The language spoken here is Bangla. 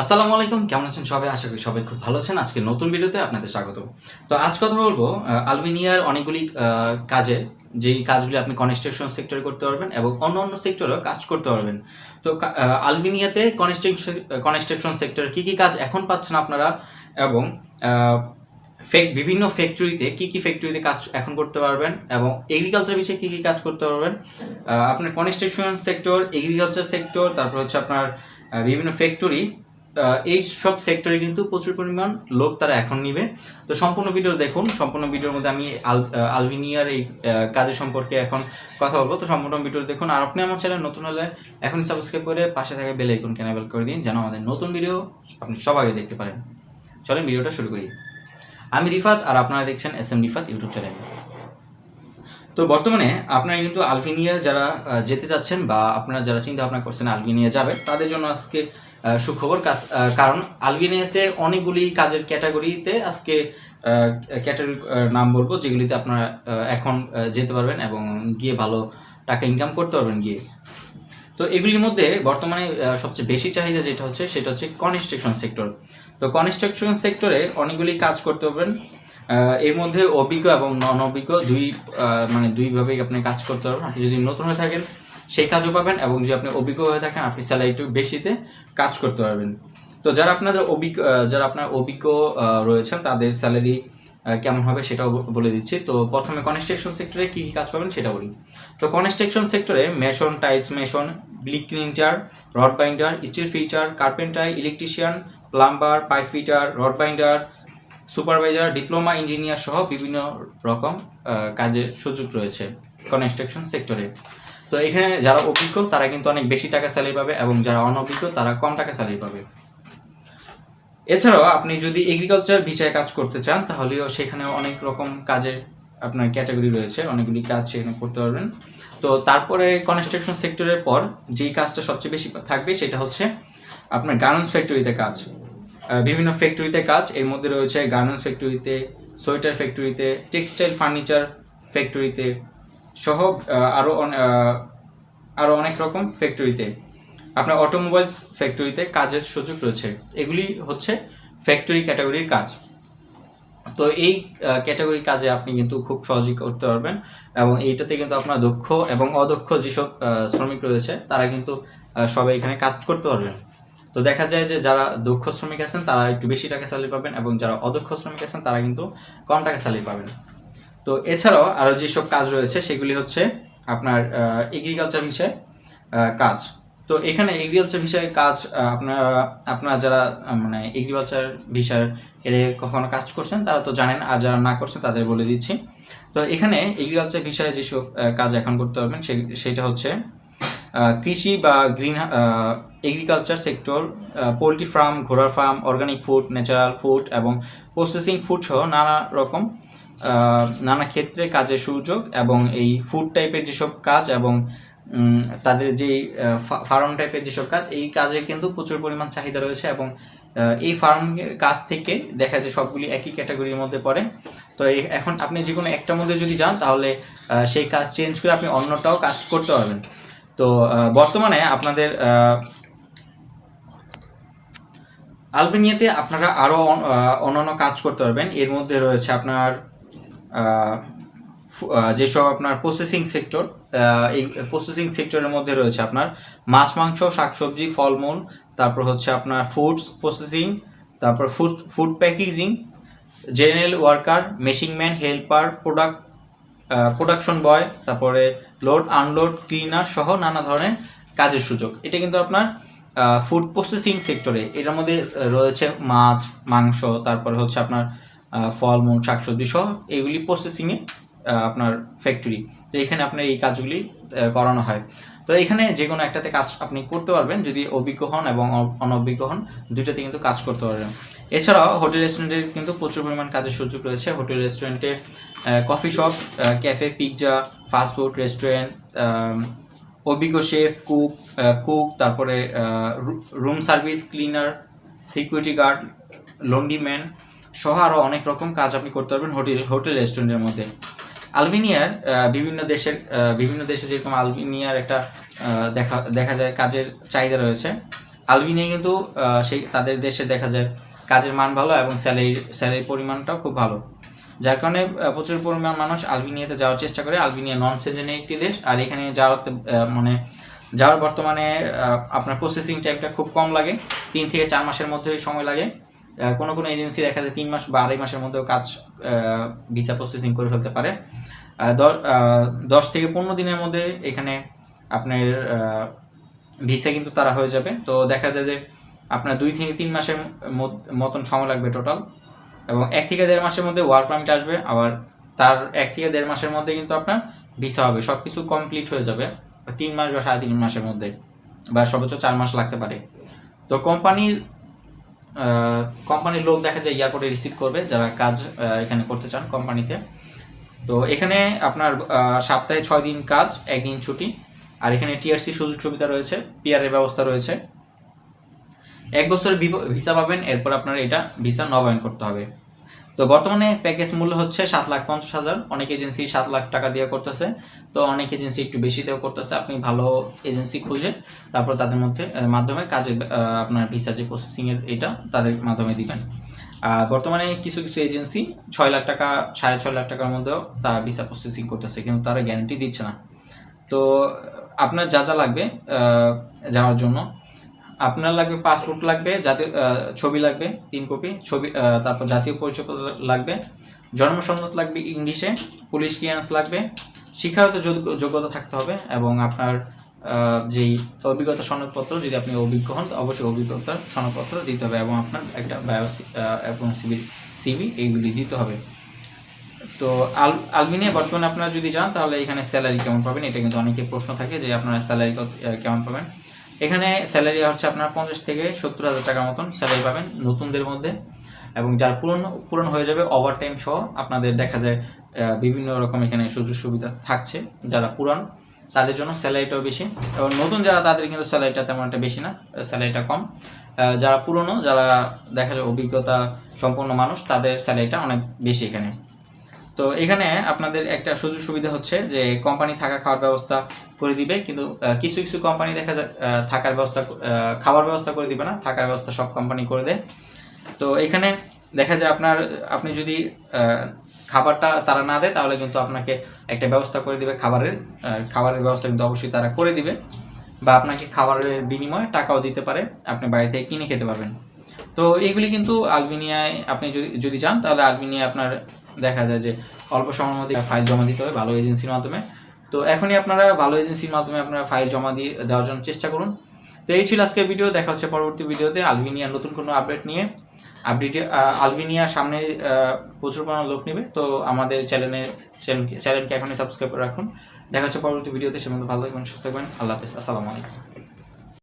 আসসালামু আলাইকুম, কেমন আছেন সবাই? আশা করি সবাই খুব ভালো আছেন। আজকে নতুন ভিডিওতে আপনাদের স্বাগত তো আজ কথা বলব আলবেনিয়ার অনেকগুলি কাজে, যেই কাজগুলি আপনি কনস্ট্রাকশন সেক্টরে করতে পারবেন এবং অন্য অন্য সেক্টরেও কাজ করতে পারবেন। তো আলবেনিয়াতে কনস্ট্রাকশন কনস্ট্রাকশন সেক্টরে কী কী কাজ এখন পাচ্ছেন আপনারা এবং বিভিন্ন ফ্যাক্টরিতে কি কি ফ্যাক্টরিতে কাজ এখন করতে পারবেন এবং এগ্রিকালচার বিষয়ে কি কি কাজ করতে পারবেন? আপনার কনস্ট্রাকশন সেক্টর এগ্রিকালচার সেক্টর তারপর হচ্ছে আপনার বিভিন্ন ফ্যাক্টরি এই সব সেক্টরে কিন্তু প্রচুর পরিমাণ লোক তারা এখন নিবে। তো সম্পূর্ণ ভিডিও দেখুন সম্পূর্ণ ভিডিওর মধ্যে আমি আল আহ, এই কাজের সম্পর্কে এখন কথা বলব। তো সম্পূর্ণ ভিডিও দেখুন। আর আপনি আমার চ্যানেল নতুন হলে এখন সাবস্ক্রাইব করে পাশে থাকা বেল আইকন কেনাবেল করে দিন যেন আমাদের নতুন ভিডিও আপনি সব আগে দেখতে পারেন। চলেন ভিডিওটা শুরু করি। আমি রিফাত আর আপনারা দেখছেন S M Rifat YouTube channel তো বর্তমানে আপনারা কিন্তু আলবেনিয়া যারা যেতে যাচ্ছেন বা আপনারা যারা চিন্তা ভাবনা করছেন আলবেনিয়া যাবে তাদের জন্য আজকে সুখবর কাজ কারণ আলবেনিয়াতে অনেকগুলি কাজের ক্যাটাগরিতে আজকে ক্যাটাগরি নাম বলব, যেগুলিতে আপনারা এখন যেতে পারবেন এবং গিয়ে ভালো টাকা ইনকাম করতে পারবেন গিয়ে। তো এগুলির মধ্যে বর্তমানে সবচেয়ে বেশি চাহিদা যেটা হচ্ছে, সেটা হচ্ছে কনস্ট্রাকশন সেক্টর তো কনস্ট্রাকশন সেক্টরে অনেকগুলি কাজ করতে পারবেন। এর মধ্যে অভিজ্ঞ এবং নন অভিজ্ঞ দুই মানে দুইভাবেই আপনি কাজ করতে পারবেন। আপনি যদি নতুন হয়ে থাকেন সেই কাজও পাবেন এবং যদি আপনি অভিজ্ঞ হয়ে থাকেন, আপনি স্যালারি একটু বেশিতে কাজ করতে পারবেন। তো যারা আপনাদের অভিজ্ঞ যারা আপনার অভিজ্ঞ রয়েছেন, তাদের স্যালারি কেমন হবে সেটাও বলে দিচ্ছি। তো প্রথমে কনস্ট্রাকশন সেক্টরে কী কী কাজ পাবেন সেটা বলি। তো কনস্ট্রাকশন সেক্টরে mason tiles mason bleak ক্লিনটার rod binder steel fixer carpenter electrician plumber pipe fitter rod binder supervisor diploma engineer সহ বিভিন্ন রকম কাজের সুযোগ রয়েছে কনস্ট্রাকশন সেক্টরে তো এখানে যারা অভিজ্ঞ, তারা কিন্তু অনেক বেশি টাকা স্যালারি পাবে এবং যারা অনভিজ্ঞ, তারা কম টাকা স্যালারি পাবে। এছাড়াও আপনি যদি এগ্রিকালচার ভিসায় কাজ করতে চান, তাহলেও সেখানে অনেক রকম কাজের আপনার ক্যাটাগরি রয়েছে। অনেকগুলি কাজ সেখানে করতে পারবেন। তো তারপরে কনস্ট্রাকশন সেক্টরের পর যেই কাজটা সবচেয়ে বেশি থাকবে, সেটা হচ্ছে আপনার গার্মেন্টস ফ্যাক্টরিতে কাজ। বিভিন্ন ফ্যাক্টরিতে কাজ। এর মধ্যে রয়েছে গার্মেন্টস ফ্যাক্টরিতে সোয়েটার ফ্যাক্টরিতে টেক্সটাইল ফার্নিচার ফ্যাক্টরিতে সহ আরও আরও অনেক রকম ফ্যাক্টরিতে আপনার অটোমোবাইলস ফ্যাক্টরিতে কাজের সুযোগ রয়েছে। এগুলি হচ্ছে ফ্যাক্টরি ক্যাটাগরির কাজ। তো এই ক্যাটাগরি কাজে আপনি কিন্তু খুব সহজেই করতে পারবেন এবং এইটাতে কিন্তু আপনার দক্ষ এবং অদক্ষ যেসব শ্রমিক রয়েছে, তারা কিন্তু সবাই এখানে কাজ করতে পারবেন। তো দেখা যায় যে যারা দক্ষ শ্রমিক আছেন, তারা একটু বেশি টাকা স্যালারি পাবেন এবং যারা অদক্ষ শ্রমিক আছেন, তারা কিন্তু কম টাকা স্যালারি পাবেন। তো এছাড়াও আরও যেসব কাজ রয়েছে সেগুলি হচ্ছে আপনার এগ্রিকালচার আহ, কাজ। তো এখানে এগ্রিকালচার বিষয়ে কাজ আপনারা আপনারা যারা মানে এগ্রিকালচার বিষয়ের এর কখনো কাজ করছেন তারা তো জানেন আর যারা না করছেন তাদের বলে দিচ্ছি। তো এখানে এগ্রিকালচার বিষয়ে যেসব কাজ এখন করতে পারবেন সেটা হচ্ছে কৃষি বা green agriculture sector poultry farm ঘোড়ার farm organic food natural food এবং প্রসেসিং ফুড সহ নানা রকম নানা ক্ষেত্রে কাজের সুযোগ এবং এই ফুড টাইপের যেসব কাজ এবং তাদের যে ফার্ম টাইপের যেসব কাজ, এই কাজে কিন্তু প্রচুর পরিমাণ চাহিদা রয়েছে এবং এই ফার্ম কাজ থেকে দেখা যায় সবগুলি একই ক্যাটাগরির মধ্যে পড়ে। তো এখন আপনি যে কোনো একটার মধ্যে যদি যান, তাহলে সেই কাজ চেঞ্জ করে আপনি অন্যটাও কাজ করতে পারবেন। তো বর্তমানে আপনাদের আলবেনিয়াতে আপনারা আরও অন্যান্য কাজ করতে পারবেন। এর মধ্যে রয়েছে আপনার যেসব আপনার প্রসেসিং সেক্টর এই প্রসেসিং সেক্টরের মধ্যে রয়েছে আপনার মাছ, মাংস, শাকসবজি, ফলমূল, তারপর হচ্ছে আপনার ফুডস প্রসেসিং তারপর food food packaging general worker machineman helper product production boy তারপরে লোড আনলোড ক্লিনার সহ নানা ধরনের কাজের সুযোগ। এটা কিন্তু আপনার ফুড প্রসেসিং সেক্টরে এটার মধ্যে রয়েছে মাছ, মাংস, তারপরে হচ্ছে আপনার ফলমূল শাকসবজি সহ এগুলি প্রসেসিংয়ে আপনার ফ্যাক্টরি তো এখানে আপনার এই কাজগুলি করানো হয়। তো এখানে যে কোনো একটাতে কাজ আপনি করতে পারবেন, যদি অভিজ্ঞ হন এবং অনভিজ্ঞ হন, দুইটাতে কিন্তু কাজ করতে পারবেন। এছাড়াও হোটেল রেস্টুরেন্টের কিন্তু প্রচুর পরিমাণ কাজের সুযোগ রয়েছে। হোটেল রেস্টুরেন্টে coffee shop cafe pizza fast food restaurant অভিজ্ঞ শেফ কুক কুক তারপরে room service cleaner security guard laundryman সহ আরও অনেক রকম কাজ আপনি করতে পারবেন হোটেল হোটেল রেস্টুরেন্টের মধ্যে। আলবেনিয়ার বিভিন্ন দেশের বিভিন্ন দেশে যেরকম আলবেনিয়ার একটা দেখা দেখা যায় কাজের চাহিদা রয়েছে। আলবিনিয়া কিন্তু সেই, তাদের দেশে দেখা যায় কাজের মান ভালো এবং স্যালারি স্যালারির পরিমাণটাও খুব ভালো। যার কারণে প্রচুর পরিমাণ মানুষ আলবিনিয়াতে যাওয়ার চেষ্টা করে। আলবিনিয়া নন সেজেনে একটি দেশ, আর এখানে যাওয়াতে মানে যাওয়ার বর্তমানে আপনার প্রসেসিং টাইমটা খুব কম লাগে। তিন থেকে চার মাসের মধ্যে সময় লাগে। কোনো কোনো এজেন্সি দেখা যায় তিন মাস বা আড়াই মাসের মধ্যেও কাজ ভিসা প্রসেসিং করে ফেলতে পারে। দশ থেকে পনেরো দিনের মধ্যে এখানে আপনার ভিসা কিন্তু তারা হয়ে যাবে। তো দেখা যায় যে আপনার দুই থেকে তিন মাসের মত- মতন সময় লাগবে টোটাল এবং এক থেকে দেড় মাসের মধ্যে ওয়ার্ক পারমিট আসবে। আবার তার এক থেকে দেড় মাসের মধ্যে কিন্তু আপনার ভিসা হবে। সব কিছু কমপ্লিট হয়ে যাবে তিন মাস বা সাড়ে তিন মাসের মধ্যে বা সর্বোচ্চ চার মাস লাগতে পারে। তো কোম্পানির কোম্পানির লোক দেখা যায় এয়ারপোর্টে রিসিভ করবে, যারা কাজ এখানে করতে চান কোম্পানিতে। তো এখানে আপনার সপ্তাহে ছয় দিন কাজ, একদিন ছুটি। আর এখানে টিআরসি সুযোগ সুবিধা রয়েছে পিআরের ব্যবস্থা রয়েছে। এক বছরের ভিসা পাবেন, এরপর আপনার এটা ভিসা নবায়ন করতে হবে। তো বর্তমানে প্যাকেজ মূল্য হচ্ছে সাত লাখ পঞ্চাশ হাজার। অনেক এজেন্সি সাত লাখ টাকা দিয়ে করতেছে। তো অনেক এজেন্সি একটু বেশি দিয়েও করতেছে। আপনি ভালো এজেন্সি খুঁজে তারপর তাদের মধ্যে মাধ্যমে কাজের আপনার ভিসা যে প্রসেসিং এর এটা তাদের মাধ্যমে দিবেন। আর বর্তমানে কিছু কিছু এজেন্সি ছয় লাখ টাকা, সাড়ে ছয় লাখ টাকার মধ্যেও তারা ভিসা প্রসেসিং করতেছে, কিন্তু তারা গ্যারান্টি দিচ্ছে না। তো আপনার যা যা লাগবে যাওয়ার জন্য আপনার লাগবে পাসপোর্ট লাগবে, জাতীয় ছবি লাগবে, তিন কপি ছবি তারপর জাতীয় পরিচয়পত্র লাগবে জন্মসনদ লাগবে ইংলিশে পুলিশ ক্লিয়ারেন্স লাগবে, শিক্ষাগত যোগ- যোগ্যতা থাকতে হবে এবং আপনার যেই অভিজ্ঞতা সনদপত্র, যদি আপনি অভিজ্ঞ হন অবশ্যই অভিজ্ঞতার সনদপত্র দিতে হবে এবং আপনার একটা বায়ো এবং সিভি সিভি এইগুলি দিতে হবে। তো আল, আলবিনিয়া, বর্তমানে আপনারা যদি যান, তাহলে এখানে স্যালারি কেমন পাবেন, এটা কিন্তু অনেকে প্রশ্ন থাকে যে আপনারা স্যালারি কেমন পাবেন। এখানে স্যালারি হচ্ছে আপনার পঞ্চাশ থেকে সত্তর হাজার টাকার মতন স্যালারি পাবেন নতুনদের মধ্যে। এবং যার পূরণ পূরণ হয়ে যাবে ওভার টাইম সহ আপনাদের দেখা যায় বিভিন্ন রকম এখানে সুযোগ সুবিধা থাকছে যারা পুরান, তাদের জন্য স্যালারিটাও বেশি। এবং নতুন যারা, তাদের কিন্তু স্যালারিটা তেমন একটা বেশি না স্যালারিটা কম। যারা পুরনো, যারা দেখা যায় অভিজ্ঞতা সম্পন্ন মানুষ, তাদের স্যালারিটা অনেক বেশি এখানে। তো এখানে আপনাদের একটা সুযোগ সুবিধা হচ্ছে যে কোম্পানি থাকা খাওয়ার ব্যবস্থা করে দিবে, কিন্তু কিছু কিছু কোম্পানি দেখা যায় থাকার ব্যবস্থা খাবার ব্যবস্থা করে দিবে না, থাকার ব্যবস্থা সব কোম্পানি করে দেয়। তো এখানে দেখা যায় আপনার, আপনি যদি খাবারটা তারা না দেয়, তাহলে কিন্তু আপনাকে একটা ব্যবস্থা করে দিবে খাবারের খাবারের ব্যবস্থা কিন্তু অবশ্যই তারা করে দিবে বা আপনাকে খাবারের বিনিময়ে টাকাও দিতে পারে, আপনি বাড়ি থেকে কিনে খেতে পারবেন। তো এইগুলি কিন্তু আলবেনিয়ায় আপনি যদি যদি যান, তাহলে আলবেনিয়ায় আপনার দেখা যায় যে অল্প সময়ের মধ্যে ফাইল জমা দিতে হয় ভালো এজেন্সির মাধ্যমে। তো এখনই আপনারা ভালো এজেন্সির মাধ্যমে আপনারা ফাইল জমা দিয়ে দেওয়ার জন্য চেষ্টা করুন। তো এই ছিল আজকের ভিডিও দেখা হচ্ছে পরবর্তী ভিডিওতে আলবেনিয়ার নতুন কোনো আপডেট নিয়ে আপডেটে আলবেনিয়া সামনে প্রচুর পরিমাণ লোক নেবে। তো আমাদের চ্যানেলে চ্যানেলকে এখনই সাবস্ক্রাইব করে রাখুন। দেখা হচ্ছে পরবর্তী ভিডিওতে সে মধ্যে ভালো থাকবেন, সুস্থ থাকবেন। আল্লাহ হাফেজ। আসসালামু আলাইকুম।